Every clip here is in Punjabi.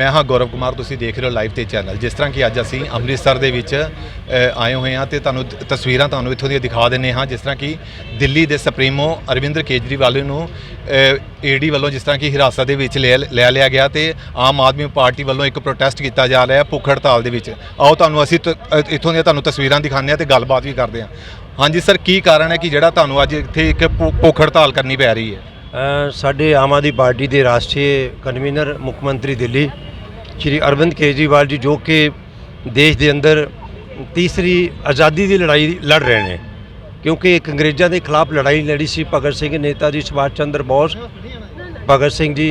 ਮੈਂ ਹਾਂ ਗੌਰਵ ਕੁਮਾਰ, ਤੁਸੀਂ ਦੇਖ ਰਹੇ ਹੋ ਲਾਈਵ ਤੇ ਚੈਨਲ ਜਿਸ ਤਰ੍ਹਾਂ ਕਿ ਅੱਜ ਅਸੀਂ ਅੰਮ੍ਰਿਤਸਰ ਦੇ ਵਿੱਚ ਆਏ ਹੋਏ ਹਾਂ ਤੇ ਤੁਹਾਨੂੰ ਤਸਵੀਰਾਂ ਤੁਹਾਨੂੰ ਇੱਥੋਂ ਦੀਆਂ ਦਿਖਾ ਦਿੰਨੇ ਹਾਂ। ਜਿਸ ਤਰ੍ਹਾਂ ਕਿ ਦਿੱਲੀ ਦੇ ਸੁਪਰੀਮੋ ਅਰਵਿੰਦਰ ਕੇਜਰੀਵਾਲ ਨੂੰ ਏਡੀ ਵੱਲੋਂ ਜਿਸ ਤਰ੍ਹਾਂ ਕਿ ਹਿਰਾਸਤ ਦੇ ਵਿੱਚ ਲੈ ਲੈ ਲਿਆ ਗਿਆ ਤੇ ਆਮ ਆਦਮੀ ਪਾਰਟੀ ਵੱਲੋਂ ਇੱਕ ਪ੍ਰੋਟੈਸਟ ਕੀਤਾ ਜਾ ਰਿਹਾ ਭੁੱਖ ਹੜਤਾਲ ਦੇ ਵਿੱਚ। ਆਓ ਤੁਹਾਨੂੰ ਅਸੀਂ ਤ- ਇੱਥੋਂ ਦੀਆਂ ਤੁਹਾਨੂੰ ਤਸਵੀਰਾਂ ਦਿਖਾਉਂਦੇ ਹਾਂ ਤੇ ਗੱਲਬਾਤ ਵੀ ਕਰਦੇ ਹਾਂ। ਹਾਂਜੀ ਸਰ, ਕੀ ਕਾਰਨ ਹੈ ਕਿ ਜਿਹੜਾ ਤੁਹਾਨੂੰ ਅੱਜ ਇੱਥੇ ਇੱਕ ਭੁ- ਭੁੱਖ ਹੜਤਾਲ ਕਰਨੀ ਪੈ ਰਹੀ ਹੈ? ਸਾਡੇ ਆਮ ਆਦਮੀ ਪਾਰਟੀ ਦੇ ਰਾਸ਼ਟਰੀ ਕਨਵੀਨਰ ਮੁੱਖ ਮੰਤਰੀ ਦਿੱਲੀ ਸ਼੍ਰੀ ਅਰਵਿੰਦ ਕੇਜਰੀਵਾਲ ਜੀ ਜੋ ਕਿ ਦੇਸ਼ ਦੇ ਅੰਦਰ ਤੀਸਰੀ ਆਜ਼ਾਦੀ ਦੀ ਲੜਾਈ ਲੜ ਰਹੇ ਨੇ ਕਿਉਂਕਿ ਇੱਕ ਅੰਗਰੇਜ਼ਾਂ ਦੇ ਖਿਲਾਫ ਲੜਾਈ ਲੜੀ ਸੀ ਭਗਤ ਸਿੰਘ ਨੇਤਾ ਜੀ ਸੁਭਾਸ਼ ਚੰਦਰ ਬੋਸ ਭਗਤ ਸਿੰਘ ਜੀ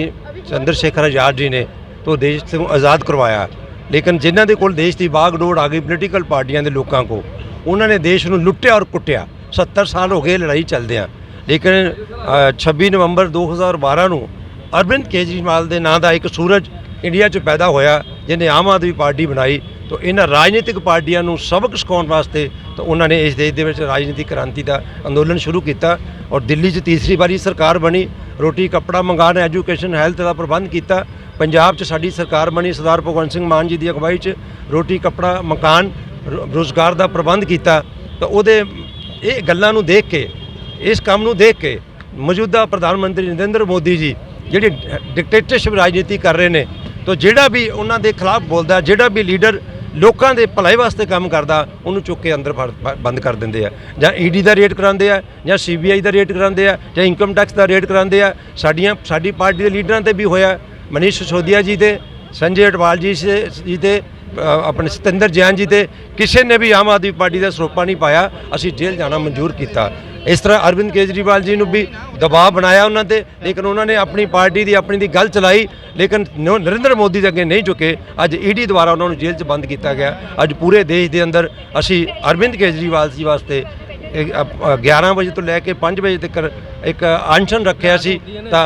ਚੰਦਰ ਸ਼ੇਖਰ ਆਜ਼ਾਦ ਜੀ ਨੇ ਤੋਂ ਦੇਸ਼ ਤੋਂ ਆਜ਼ਾਦ ਕਰਵਾਇਆ। ਲੇਕਿਨ ਜਿਨ੍ਹਾਂ ਦੇ ਕੋਲ ਦੇਸ਼ ਦੀ ਬਾਗ ਡੋੜ ਆ ਗਈ ਪੋਲੀਟੀਕਲ ਪਾਰਟੀਆਂ ਦੇ ਲੋਕਾਂ ਕੋ ਉਹਨਾਂ ਨੇ ਦੇਸ਼ ਨੂੰ ਲੁੱਟਿਆ ਔਰ ਕੁੱਟਿਆ। 70 ਸਾਲ ਹੋ ਗਏ ਲੜਾਈ ਚੱਲਦਿਆਂ ਲੇਕਿਨ ਅ, 26 ਨਵੰਬਰ 2012 ਨੂੰ ਅਰਵਿੰਦ ਕੇਜਰੀਵਾਲ ਦੇ ਨਾਂ ਦਾ ਇੱਕ ਸੂਰਜ ਇੰਡੀਆ 'ਚ ਪੈਦਾ ਹੋਇਆ, ਜਿਹਨੇ ਆਮ ਆਦਮੀ ਪਾਰਟੀ ਬਣਾਈ, ਤਾਂ ਇਹਨਾਂ ਰਾਜਨੀਤਿਕ ਪਾਰਟੀਆਂ ਨੂੰ ਸਬਕ ਸਿਖਾਉਣ ਵਾਸਤੇ ਤਾਂ ਉਹਨਾਂ ਨੇ ਇਸ ਦੇਸ਼ ਦੇ ਵਿੱਚ ਰਾਜਨੀਤਿਕ ਕ੍ਰਾਂਤੀ ਦਾ ਅੰਦੋਲਨ ਸ਼ੁਰੂ ਕੀਤਾ ਔਰ ਦਿੱਲੀ 'ਚ ਤੀਸਰੀ ਵਾਰੀ ਸਰਕਾਰ ਬਣੀ। ਰੋਟੀ, ਕੱਪੜਾ ਮੰਗਾਣ ਐਜੂਕੇਸ਼ਨ ਹੈਲਥ ਦਾ ਪ੍ਰਬੰਧ ਕੀਤਾ। ਪੰਜਾਬ 'ਚ ਸਾਡੀ ਸਰਕਾਰ ਬਣੀ ਸਰਦਾਰ ਭਗਵੰਤ ਸਿੰਘ ਮਾਨ ਜੀ ਦੀ ਅਗਵਾਈ 'ਚ ਰੋਟੀ, ਕੱਪੜਾ ਮਕਾਨ ਰੋ- ਰੋਜ਼ਗਾਰ ਦਾ ਪ੍ਰਬੰਧ ਕੀਤਾ। ਤਾਂ ਉਹਦੇ ਇਹ ਗੱਲਾਂ ਨੂੰ ਦੇਖ ਕੇ, ਇਸ ਕੰਮ ਨੂੰ ਦੇਖ ਕੇ ਮੌਜੂਦਾ ਪ੍ਰਧਾਨ ਮੰਤਰੀ ਨਰਿੰਦਰ ਮੋਦੀ ਜੀ, ਜਿਹੜੀ ਡਿਕਟੇਟਰਸ਼ਿਪ ਰਾਜਨੀਤੀ ਕਰ ਰਹੇ ਨੇ ਤਾਂ ਜਿਹੜਾ ਵੀ ਉਹਨਾਂ ਦੇ ਖਿਲਾਫ ਬੋਲਦਾ, ਜਿਹੜਾ ਵੀ ਲੀਡਰ ਲੋਕਾਂ ਦੇ ਭਲਾਈ ਵਾਸਤੇ ਕੰਮ ਕਰਦਾ, ਉਹਨੂੰ ਚੁੱਕ ਕੇ ਅੰਦਰ ਫੜ- ਬੰਦ ਕਰ ਦਿੰਦੇ ਆ। ਜਾਂ ਈਡੀ ਦਾ ਰੇਟ ਕਰਾਉਂਦੇ ਆ, ਜਾਂ ਸੀਬੀਆਈ ਦਾ ਰੇਟ ਕਰਾਉਂਦੇ ਆ, ਜਾਂ ਇਨਕਮ ਟੈਕਸ ਦਾ ਰੇਟ ਕਰਾਉਂਦੇ ਆ। ਸਾਡੀਆਂ, ਸਾਡੀ ਪਾਰਟੀ ਦੇ ਲੀਡਰਾਂ ਤੇ ਵੀ ਹੋਇਆ। ਮਨੀਸ਼ ਸਿਸੋਦੀਆ ਜੀ ਤੇ ਸੰਜੇ ਅਟਵਾਲ ਜੀ ਸੇ- ਜੀ ਤੇ ਆਪਣੇ ਸਤਿੰਦਰ ਜੈਨ ਜੀ ਤੇ ਕਿਸੇ ਨੇ ਵੀ ਆਮ ਆਦਮੀ ਪਾਰਟੀ ਦਾ ਸਰੋਪਾ ਨਹੀਂ ਪਾਇਆ। ਅਸੀਂ ਜੇਲ੍ਹ ਜਾਣਾ ਮਨਜ਼ੂਰ ਕੀਤਾ। ਇਸ ਤਰ੍ਹਾਂ ਅਰਵਿੰਦ ਕੇਜਰੀਵਾਲ ਜੀ ਨੂੰ ਵੀ ਦਬਾਅ ਬਣਾਇਆ ਉਹਨਾਂ ਤੇ, ਲੇਕਿਨ ਉਹਨਾਂ ਨੇ ਆਪਣੀ ਪਾਰਟੀ ਦੀ, ਆਪਣੀ ਦੀ ਗੱਲ ਚਲਾਈ, ਲੇਕਿਨ ਨ- ਨਰਿੰਦਰ ਮੋਦੀ ਦੇ ਅੱਗੇ ਨਹੀਂ ਝੁਕੇ। ਅੱਜ ਈਡੀ ਦੁਆਰਾ ਉਹਨਾਂ ਨੂੰ ਜੇਲ੍ਹ 'ਚ ਬੰਦ ਕੀਤਾ ਗਿਆ। ਅੱਜ ਪੂਰੇ ਦੇਸ਼ ਦੇ ਅੰਦਰ ਅਸੀਂ ਅਰਵਿੰਦ ਕੇਜਰੀਵਾਲ ਜੀ ਵਾਸਤੇ 11 ਵਜੇ ਤੋਂ ਲੈ ਕੇ 5 ਵਜੇ ਤੱਕ ਇੱਕ ਅਨਸ਼ਨ ਰੱਖਿਆ ਸੀ, ਤਾਂ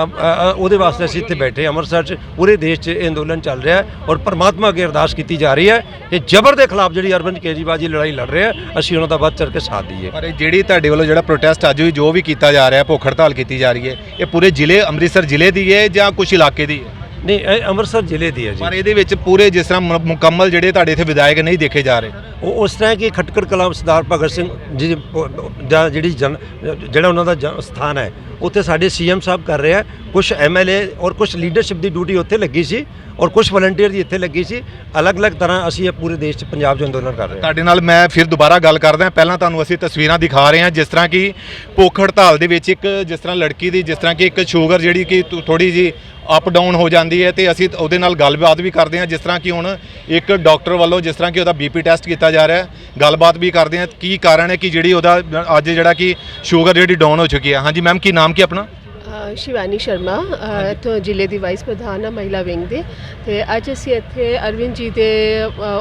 ਉਹਦੇ ਵਾਸਤੇ ਅਸੀਂ ਇੱਥੇ ਬੈਠੇ ਅੰਮ੍ਰਿਤਸਰ 'ਚ। ਪੂਰੇ ਦੇਸ਼ 'ਚ ਇਹ ਅੰਦੋਲਨ ਚੱਲ ਰਿਹਾ ਹੈ ਔਰ ਪਰਮਾਤਮਾ ਅੱਗੇ ਅਰਦਾਸ ਕੀਤੀ ਜਾ ਰਹੀ ਹੈ ਕਿ ਜ਼ਬਰ ਦੇ ਖਿਲਾਫ ਜਿਹੜੀ ਅਰਵਿੰਦ ਕੇਜਰੀਵਾਲ ਜੀ ਲੜਾਈ ਲੜ ਰਹੇ ਆ, ਅਸੀਂ ਉਹਨਾਂ ਦਾ ਵੱਧ ਚੜ ਕੇ ਸਾਥ ਦਈਏ। ਪਰ ਇਹ ਜਿਹੜੀ ਤੁਹਾਡੇ ਵੱਲੋਂ ਜਿਹੜਾ ਪ੍ਰੋਟੈਸਟ ਅੱਜ ਵੀ ਜੋ ਵੀ ਕੀਤਾ ਜਾ ਰਿਹਾ ਭੁੱਖ ਹੜਤਾਲ ਕੀਤੀ ਜਾ ਰਹੀ ਹੈ, ਇਹ ਪੂਰੇ ਜ਼ਿਲ੍ਹੇ, ਅੰਮ੍ਰਿਤਸਰ ਜ਼ਿਲ੍ਹੇ ਦੀ ਹੈ ਜਾਂ ਕੁਝ ਇਲਾਕੇ ਦੀ ਹੈ? ਨਹੀਂ ਇਹ ਅੰਮ੍ਰਿਤਸਰ ਜ਼ਿਲ੍ਹੇ ਦੀ ਹੈ ਜੀ। ਪਰ ਇਹਦੇ ਵਿੱਚ ਪੂਰੇ ਜਿਸ ਤਰ੍ਹਾਂ ਮੁ- ਮੁਕੰਮਲ ਜਿਹੜੇ ਤੁਹਾਡੇ ਇੱਥੇ ਵਿਧਾਇਕ ਨਹੀਂ ਦੇਖੇ ਜਾ ਰਹੇ। ਉਹ ਉਸ ਤਰ੍ਹਾਂ ਕਿ ਖਟਕੜ ਕਲਾਂ ਸਰਦਾਰ ਭਗਤ ਸਿੰਘ ਜੀ ਜਾਂ ਜਿਹੜੀ ਜਨ ਜਿਹੜਾ ਉਹਨਾਂ ਦਾ ਜਨ- ਸਥਾਨ ਹੈ ਉੱਥੇ ਸਾਡੇ ਸੀਐਮ ਸਾਹਿਬ ਕਰ ਰਹੇ ਆ। ਕੁਝ ਐਮਐਲਏ ਔਰ ਕੁਝ ਲੀਡਰਸ਼ਿਪ ਦੀ ਡਿਊਟੀ ਉੱਥੇ ਲੱਗੀ ਸੀ ਔਰ ਕੁਝ ਵਲੰਟੀਅਰ ਦੀ ਇੱਥੇ ਲੱਗੀ ਸੀ। ਅਲੱਗ-ਅਲੱਗ ਤਰ੍ਹਾਂ ਅਸੀਂ ਇਹ ਪੂਰੇ ਦੇਸ਼ 'ਚ ਪੰਜਾਬ 'ਚ ਅੰਦੋਲਨ ਕਰ ਰਹੇ ਹਾਂ। ਤੁਹਾਡੇ ਨਾਲ ਮੈਂ ਫਿਰ ਦੁਬਾਰਾ ਗੱਲ ਕਰਦਾ ਪਹਿਲਾਂ ਤੁਹਾਨੂੰ ਅਸੀਂ ਤਸਵੀਰਾਂ ਦਿਖਾ ਰਹੇ ਹਾਂ ਜਿਸ ਤਰ੍ਹਾਂ ਕਿ ਭੁੱਖ ਹੜਤਾਲ ਦੇ ਵਿੱਚ ਇੱਕ ਜਿਸ ਤਰ੍ਹਾਂ ਲੜਕੀ ਦੀ ਜਿਸ ਤਰ੍ਹਾਂ ਕਿ ਇੱਕ ਸ਼ੂਗਰ ਜਿਹੜੀ ਕਿ ਥੋੜੀ ਜੀ ਅਪ ਡਾਊਨ ਹੋ ਜਾਂਦੀ ਹੈ ਤੇ ਅਸੀਂ ਉਹਦੇ ਨਾਲ ਗੱਲਬਾਤ ਵੀ ਕਰਦੇ ਹਾਂ, ਜਿਸ ਤਰ੍ਹਾਂ ਕਿ ਹੁਣ ਇੱਕ ਡਾਕਟਰ ਵੱਲੋਂ ਜਿਸ ਤਰ੍ਹਾਂ ਕਿ ਉਹਦਾ ਬੀਪੀ ਟੈਸਟ ਕੀਤਾ ਜਾ ਰਿਹਾ ਹੈ, ਗੱਲਬਾਤ ਵੀ ਕਰਦੇ ਹਾਂ, ਕੀ ਕਾਰਨ ਹੈ ਕਿ ਜਿਹੜੀ ਉਹਦਾ ਅੱਜ ਜਿਹੜਾ ਕਿ ਸ਼ੂਗਰ ਜਿਹੜੀ ਡਾਊਨ ਹੋ ਚੁੱਕੀ ਹੈ। ਹਾਂਜੀ, ਮੈਮ, ਕੀ ਨਾਮ ਕੀ ਆਪਣਾ? ਸ਼ਿਵਾਨੀ ਸ਼ਰਮਾ ਇੱਥੋਂ ਜ਼ਿਲ੍ਹੇ ਦੀ ਵਾਈਸ ਪ੍ਰਧਾਨ ਆ ਮਹਿਲਾ ਵਿੰਗ ਦੇ। ਤੇ ਅੱਜ ਅਸੀਂ ਇੱਥੇ ਅਰਵਿੰਦ ਜੀ ਦੇ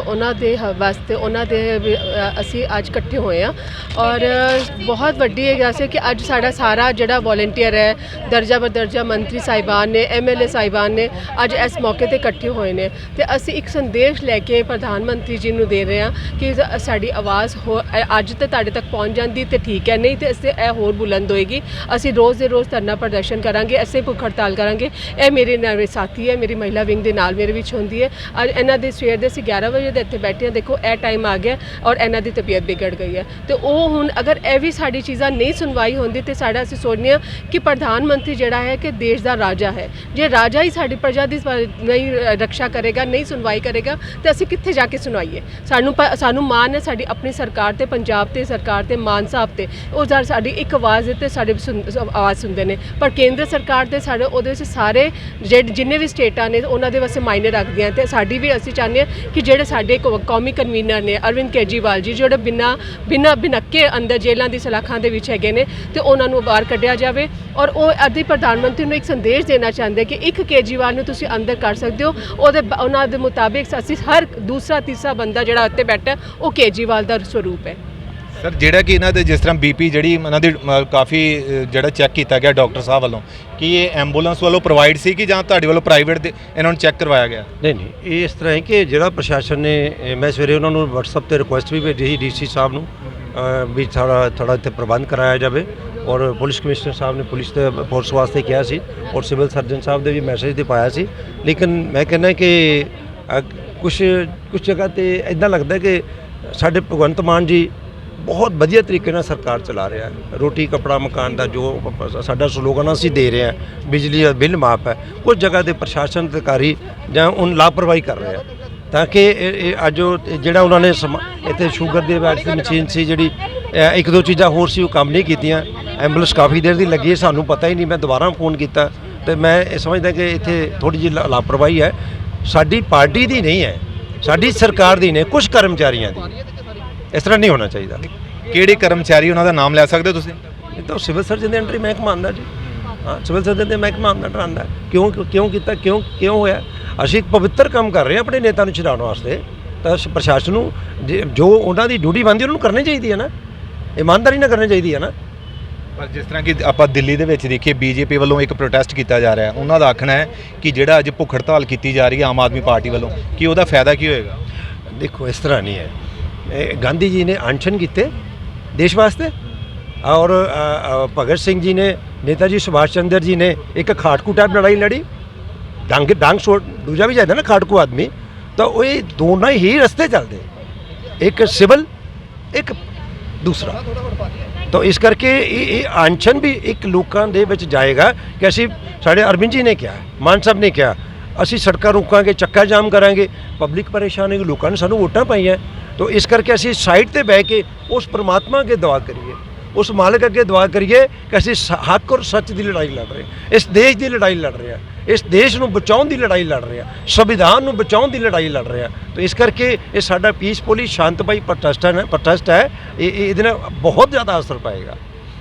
ਉਹਨਾਂ ਦੇ ਵਾਸਤੇ ਉਹਨਾਂ ਦੇ ਅਸੀਂ ਅੱਜ ਇਕੱਠੇ ਹੋਏ ਆ ਔਰ ਬਹੁਤ ਵੱਡੀ ਇਹ ਗੱਲ ਹੈ ਕਿ ਅੱਜ ਸਾਡਾ ਸਾਰਾ ਜਿਹੜਾ ਵੋਲੰਟੀਅਰ ਹੈ ਦਰਜਾ ਬਦਰਜਾ ਮੰਤਰੀ ਸਾਹਿਬਾਨ ਨੇ ਐਮਐਲਏ ਸਾਹਿਬਾਨ ਨੇ ਅੱਜ ਇਸ ਮੌਕੇ ਤੇ ਇਕੱਠੇ ਹੋਏ ਨੇ। ਤੇ ਅਸੀਂ ਇੱਕ ਸੰਦੇਸ਼ ਲੈ ਕੇ ਪ੍ਰਧਾਨ ਮੰਤਰੀ ਜੀ ਨੂੰ ਦੇ ਰਹੇ ਹਾਂ ਕਿ ਸਾਡੀ ਆਵਾਜ਼ ਅੱਜ ਤੇ ਤੁਹਾਡੇ ਤੱਕ ਪਹੁੰਚ ਜਾਂਦੀ ਤੇ ਠੀਕ ਹੈ ਨਹੀਂ ਤੇ ਇਸ ਇਹ ਹੋਰ ਬੁਲੰਦ ਹੋਏਗੀ। ਅਸੀਂ ਰੋਜ਼ ਦੇ ਰੋਜ਼ ਧਰਨਾ ਪ੍ਰਦਰਸ਼ਨ ਕਰਾਂਗੇ ਅਸੀਂ ਭੁੱਖ ਹੜਤਾਲ ਕਰਾਂਗੇ। ਇਹ ਮੇਰੇ ਨਾਲ ਸਾਥੀ ਹੈ ਮੇਰੀ ਮਹਿਲਾ ਵਿੰਗ ਦੇ ਨਾਲ ਮੇਰੇ ਵਿੱਚ ਹੁੰਦੀ ਹੈ। ਅੱਜ ਇਹਨਾਂ ਦੇ ਸਵੇਰ ਦੇ ਅਸੀਂ 11 ਵਜੇ ਦੇ ਇੱਥੇ ਬੈਠੇ ਹਾਂ ਦੇਖੋ ਇਹ ਟਾਈਮ ਆ ਗਿਆ ਔਰ ਇਹਨਾਂ ਦੀ ਤਬੀਅਤ ਵਿਗੜ ਗਈ ਹੈ। ਤੇ ਉਹ ਹੁਣ ਅਗਰ ਇਹ ਵੀ ਸਾਡੀ ਚੀਜ਼ਾਂ ਨਹੀਂ ਸੁਣਵਾਈ ਹੁੰਦੀ ਤੇ ਸਾਡਾ ਅਸੀਂ ਸੋਚਦੇ ਹਾਂ ਕਿ ਪ੍ਰਧਾਨ ਮੰਤਰੀ ਜਿਹੜਾ ਹੈ ਕਿ ਦੇਸ਼ ਦਾ ਰਾਜਾ ਹੈ। ਜੇ ਰਾਜਾ ਹੀ ਸਾਡੀ ਪ੍ਰਜਾ ਦੀ ਨਹੀਂ ਅ, ਰੱਖਿਆ ਕਰੇਗਾ ਨਹੀਂ ਸੁਣਵਾਈ ਕਰੇਗਾ ਤੇ ਅਸੀਂ ਕਿੱਥੇ ਜਾ ਕੇ ਸੁਣਾਈਏ? ਸਾਨੂੰ ਪ- ਸਾਨੂੰ ਮਾਣ ਹੈ ਸਾਡੀ ਆਪਣੀ ਸਰਕਾਰ ਤੇ ਪੰਜਾਬ ਤੇ ਸਰਕਾਰ ਤੇ ਮਾਨ ਸਾਹਿਬ ਤੇ। ਉਹ ਸਾਡੀ ਇੱਕ ਆਵਾਜ਼ ਤੇ ਸਾਡੇ ਆਵਾਜ਼ ਸੁਣਦੇ ਨੇ। ਪਰ ਕੇਂਦਰ ਸਰਕਾਰ ਦੇ ਸਾਡੇ ਉਹਦੇ ਵਿੱਚ ਸਾਰੇ ਜਿਹੜੇ ਜਿੰਨੇ ਵੀ ਸਟੇਟਾਂ ਨੇ ਉਹਨਾਂ ਦੇ ਵਾਸਤੇ ਮਾਇਨੇ ਰੱਖਦੀਆਂ ਤੇ ਸਾਡੀ ਵੀ ਅਸੀਂ ਚਾਹੁੰਦੇ ਹਾਂ ਕਿ ਜਿਹੜੇ ਸਾਡੇ ਕੌ- ਕੌਮੀ ਕਨਵੀਨਰ ਨੇ ਅਰਵਿੰਦ ਕੇਜਰੀਵਾਲ ਜੀ ਜਿਹੜੇ ਬਿਨਾ ਬਿਨਾ ਬਿਨੱਕੇ ਅੰਦਰ ਜੇਲ੍ਹਾਂ ਦੀ ਸਲਾਖਾਂ ਦੇ ਵਿੱਚ ਹੈਗੇ ਨੇ ਤੇ ਉਹਨਾਂ ਨੂੰ ਬਾਹਰ ਕੱਢਿਆ ਜਾਵੇ ਔਰ ਉਹ ਅੱਧੀ ਪ੍ਰਧਾਨ ਮੰਤਰੀ ਨੂੰ ਇੱਕ ਸੰਦੇਸ਼ ਦੇਣਾ ਚਾਹੁੰਦੇ ਕਿ ਇੱਕ ਕੇਜਰੀਵਾਲ ਨੂੰ ਤੁਸੀਂ ਅੰਦਰ ਕਰ ਸਕਦੇ ਹੋ ਉਹਦੇ ਬ- ਉਹਨਾਂ ਦੇ ਮੁਤਾਬਿਕ ਅਸੀਂ ਹਰ ਦੂਸਰਾ ਤੀਸਰਾ ਬੰਦਾ ਜਿਹੜਾ ਉੱਤੇ ਬੈਠਾ ਹੈ, ਉਹ ਕੇਜਰੀਵਾਲ ਦਾ ਸਰੂਪ ਹੈ। ਸਰ ਜਿਹੜਾ ਕਿ ਇਹਨਾਂ ਦੇ ਜਿਸ ਤਰ੍ਹਾਂ ਬੀਪੀ ਜਿਹੜੀ ਇਹਨਾਂ ਦੀ ਅ, ਕਾਫੀ ਅ, ਜਿਹੜਾ ਚੈੱਕ ਕੀਤਾ ਗਿਆ ਡਾਕਟਰ ਸਾਹਿਬ ਵੱਲੋਂ ਕੀ ਇਹ ਐਂਬੂਲੈਂਸ ਵੱਲੋਂ ਪ੍ਰੋਵਾਈਡ ਸੀ ਕਿ ਜਾਂ ਤੁਹਾਡੇ ਵੱਲੋਂ ਪ੍ਰਾਈਵੇਟ ਇਹਨਾਂ ਨੂੰ ਚੈੱਕ ਕਰਵਾਇਆ ਗਿਆ? ਨਹੀਂ ਨਹੀਂ ਇਹ ਇਸ ਤਰ੍ਹਾਂ ਹੈ ਕਿ ਜਿਹੜਾ ਪ੍ਰਸ਼ਾਸਨ ਨੇ ਇਹ ਮੈਂ ਸਵੇਰੇ ਉਹਨਾਂ ਨੂੰ WhatsApp ਤੇ ਰਿਕੁਐਸਟ ਵੀ ਭੇਜੀ ਸੀ ਡੀਸੀ ਸਾਹਿਬ ਨੂੰ ਅ, ਵੀ ਥੋੜਾ ਥੋੜਾ ਇੱਥੇ ਪ੍ਰਬੰਧ ਕਰਾਇਆ ਜਾਵੇ ਔਰ ਪੁਲਿਸ ਕਮਿਸ਼ਨਰ ਸਾਹਿਬ ਨੇ ਪੁਲਿਸ ਦੇ ਫੋਰਸ ਵਾਸਤੇ ਕਿਹਾ ਸੀ ਔਰ ਸਿਵਲ ਸਰਜਨ ਸਾਹਿਬ ਦੇ ਵੀ ਮੈਸੇਜ ਤੇ ਪਾਇਆ ਸੀ। ਲੇਕਿਨ ਮੈਂ ਕਹਿੰਦਾ ਕਿ ਕੁਝ ਕੁਝ ਜਗ੍ਹਾ ਤੇ ਇਦਾਂ ਲੱਗਦਾ ਕਿ ਸਾਡੇ ਭਗਵੰਤ ਮਾਨ ਜੀ ਬਹੁਤ ਵਧੀਆ ਤਰੀਕੇ ਨਾਲ ਸਰਕਾਰ ਚਲਾ ਰਿਹਾ ਹੈ। ਰੋਟੀ, ਕਪੜਾ, ਮਕਾਨ ਦਾ ਜੋ ਸਾਡਾ ਸਲੋਗਨ ਅਸੀਂ ਦੇ ਰਹੇ ਹਾਂ, ਬਿਜਲੀ ਦਾ ਬਿੱਲ ਮਾਫ ਹੈ, ਕੁਝ ਜਗ੍ਹਾ ਤੇ ਪ੍ਰਸ਼ਾਸਨ ਅਧਿਕਾਰੀ ਜਾਂ ਉਹਨ ਲਾਪਰਵਾਹੀ ਕਰ ਰਹੇ ਆ। ਤਾਂ ਕਿ ਇਹ- ਅੱਜ ਉਹ ਜਿਹੜਾ ਉਹਨਾਂ ਨੇ ਸਮਾ- ਇੱਥੇ ਸ਼ੂਗਰ ਦੇ ਵੈਕਸ ਦੀ ਮਸ਼ੀਨ ਸੀ ਜਿਹੜੀ ਇੱਕ ਦੋ ਚੀਜ਼ਾਂ ਹੋਰ ਸੀ ਉਹ ਕੰਮ ਨਹੀਂ ਕੀਤੀਆਂ, ਐਂਬੂਲੈਂਸ ਕਾਫੀ ਦੇਰ ਦੀ ਲੱਗੀ ਹੈ, ਸਾਨੂੰ ਪਤਾ ਹੀ ਨਹੀਂ, ਮੈਂ ਦੁਬਾਰਾ ਫੋਨ ਕੀਤਾ, ਤੇ ਮੈਂ ਇਹ ਸਮਝਦਾ ਕਿ ਇੱਥੇ ਥੋੜੀ ਜਿਹੀ ਲਾ- ਲਾਪਰਵਾਹੀ ਹੈ। ਸਾਡੀ ਪਾਰਟੀ ਦੀ ਨਹੀਂ ਹੈ, ਸਾਡੀ ਸਰਕਾਰ ਦੀ ਨੇ ਕੁਝ ਕਰਮਚਾਰੀਆਂ ਦੀ। ਇਸ ਤਰ੍ਹਾਂ ਨਹੀਂ ਹੋਣਾ ਚਾਹੀਦਾ। ਕਿਹੜੇ ਕਰਮਚਾਰੀ ਉਹਨਾਂ ਦਾ ਨਾਮ ਲੈ ਸਕਦੇ ਹੋ ਤੁਸੀਂ? ਇਹ ਤਾਂ ਸਿਵਲ ਸਰਜਨ ਦੇ ਹੀ ਮਹਿਕਮਾ ਆਉਂਦਾ ਜੀ। ਹਾਂ ਸਿਵਲ ਸਰਜਨ ਦੇ ਮਹਿਕਮਾ ਅੰਡਰ ਆਉਂਦਾ ਕਿਉਂ ਕਿਉਂ ਕੀਤਾ ਕਿਉਂ ਕਿਉਂ ਹੋਇਆ? ਅਸੀਂ ਇੱਕ ਪਵਿੱਤਰ ਕੰਮ ਕਰ ਰਹੇ ਹਾਂ ਆਪਣੇ ਨੇਤਾ ਨੂੰ ਛਡਾਉਣ ਵਾਸਤੇ। ਤਾਂ ਪ੍ਰਸ਼ਾਸਨ ਨੂੰ ਜੇ- ਉਹਨਾਂ ਦੀ ਡਿਊਟੀ ਬਣਦੀ ਉਹਨਾਂ ਨੂੰ ਕਰਨੀ ਚਾਹੀਦੀ ਹੈ ਨਾ। ਇਮਾਨਦਾਰੀ ਨਾਲ ਕਰਨੀ ਚਾਹੀਦੀ ਹੈ ਨਾ। ਪਰ ਜਿਸ ਤਰ੍ਹਾਂ ਕਿ ਆਪਾਂ ਦਿੱਲੀ ਦੇ ਵਿੱਚ ਦੇਖੀਏ ਬੀਜੇਪੀ ਵੱਲੋਂ ਇੱਕ ਪ੍ਰੋਟੈਸਟ ਕੀਤਾ ਜਾ ਰਿਹਾ ਉਹਨਾਂ ਦਾ ਆਖਣਾ ਹੈ ਕਿ ਜਿਹੜਾ ਅੱਜ ਭੁੱਖ ਹੜਤਾਲ ਕੀਤੀ ਜਾ ਰਹੀ ਹੈ ਆਮ ਆਦਮੀ ਪਾਰਟੀ ਵੱਲੋਂ ਕਿ ਉਹਦਾ ਫਾਇਦਾ ਕੀ ਹੋਏਗਾ? ਦੇਖੋ ਇਸ ਤਰ੍ਹਾਂ ਨਹੀਂ ਹੈ। ਗਾਂਧੀ ਜੀ ਨੇ ਅਨਸ਼ਨ ਕੀਤੇ ਦੇਸ਼ ਵਾਸਤੇ। ਔਰ ਭਗਤ ਸਿੰਘ ਜੀ ਨੇ ਨੇਤਾ ਜੀ ਸੁਭਾਸ਼ ਚੰਦਰ ਜੀ ਨੇ ਇੱਕ ਖਾਟਕੂ ਟਾਈਪ ਲੜਾਈ ਲੜੀ। ਡਾਂਗ ਡਾਂਗ ਛੋੜ, ਦੂਜਾ ਵੀ ਜਾਂਦਾ ਨਾ ਖਾਟਕੂ ਆਦਮੀ। ਤਾਂ ਉਹ ਇਹ ਦੋਨਾਂ ਹੀ ਰਸਤੇ ਚੱਲਦੇ। ਇੱਕ ਸਿਵਲ, ਇੱਕ ਦੂਸਰਾ। ਤਾਂ ਇਸ ਕਰਕੇ ਇਹ ਇਹ ਅਨਸ਼ਨ ਵੀ ਇੱਕ ਲੋਕਾਂ ਦੇ ਵਿੱਚ ਜਾਏਗਾ ਕਿ ਅਸੀਂ ਸਾਡੇ ਅਰਵਿੰਦ ਜੀ ਨੇ ਕਿਹਾ, ਮਾਨ ਸਾਹਿਬ ਨੇ ਕਿਹਾ, ਅਸੀਂ ਸੜਕਾਂ ਰੋਕਾਂਗੇ ਚੱਕਾ ਜਾਮ ਕਰਾਂਗੇ। ਪਬਲਿਕ ਪਰੇਸ਼ਾਨ ਹੈ ਲੋਕਾਂ ਨੇ ਸਾਨੂੰ ਵੋਟਾਂ ਪਾਈਆਂ। ਤਾਂ ਇਸ ਕਰਕੇ ਅਸੀਂ ਸਾਈਡ ਤੇ ਬਹਿ ਕੇ ਉਸ ਪ੍ਰਮਾਤਮਾ ਅੱਗੇ ਦੁਆ ਕਰੀਏ, ਉਸ ਮਾਲਕ ਅੱਗੇ ਦੁਆ ਕਰੀਏ ਕਿ ਅਸੀਂ ਸ- ਹੱਕ ਔਰ ਸੱਚ ਦੀ ਲੜਾਈ ਲੜ ਰਹੇ ਹਾਂ। ਇਸ ਦੇਸ਼ ਦੀ ਲੜਾਈ ਲੜ ਰਹੇ ਹਾਂ। ਇਸ ਦੇਸ਼ ਨੂੰ ਬਚਾਉਣ ਦੀ ਲੜਾਈ ਲੜ ਰਹੇ ਹਾਂ। ਸੰਵਿਧਾਨ ਨੂੰ ਬਚਾਉਣ ਦੀ ਲੜਾਈ ਲੜ ਰਹੇ ਹਾਂ। ਤਾਂ ਇਸ ਕਰਕੇ ਇਹ ਸਾਡਾ ਪੀਸਫੁਲੀ ਸ਼ਾਂਤਮਈ ਪ੍ਰੋਟੈਸਟ ਹੈ ਪ੍ਰੋਟੈਸਟ ਹੈ। ਇਹ, ਇਹ- ਇਹਦੇ ਨਾਲ ਬਹੁਤ ਜ਼ਿਆਦਾ ਅਸਰ ਪਾਏਗਾ।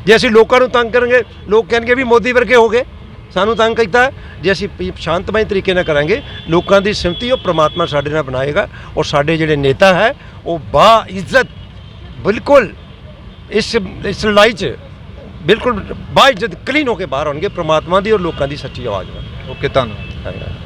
ਜੇ ਅਸੀਂ ਲੋਕਾਂ ਨੂੰ ਤੰਗ ਕਰਾਂਗੇ, ਲੋਕ ਕਹਿਣਗੇ ਵੀ ਮੋਦੀ ਵਰਗੇ ਹੋ ਗਏ। ਸਾਨੂੰ ਤੰਗ ਕੀਤਾ ਜੇ ਅਸੀਂ ਪੀ- ਸ਼ਾਂਤਮਈ ਤਰੀਕੇ ਨਾਲ ਕਰਾਂਗੇ ਲੋਕਾਂ ਦੀ ਸਿਮਤੀ ਉਹ ਪ੍ਰਮਾਤਮਾ ਸਾਡੇ ਨਾਲ ਬਣਾਏਗਾ ਔਰ ਸਾਡੇ ਜਿਹੜੇ ਨੇਤਾ ਹੈ ਉਹ ਬਾ ਇੱਜ਼ਤ ਬਿਲਕੁਲ ਇਸ ਇਸ ਲੜਾਈ 'ਚ ਬਿਲਕੁਲ ਬਾ ਇੱਜ਼ਤ ਕਲੀਨ ਹੋ ਕੇ ਬਾਹਰ ਆਉਣਗੇ ਪ੍ਰਮਾਤਮਾ ਦੀ ਔਰ ਲੋਕਾਂ ਦੀ ਸੱਚੀ ਆਵਾਜ਼ ਨਾਲ। ਓਕੇ ਧੰਨਵਾਦ। ਧੰਨਵਾਦ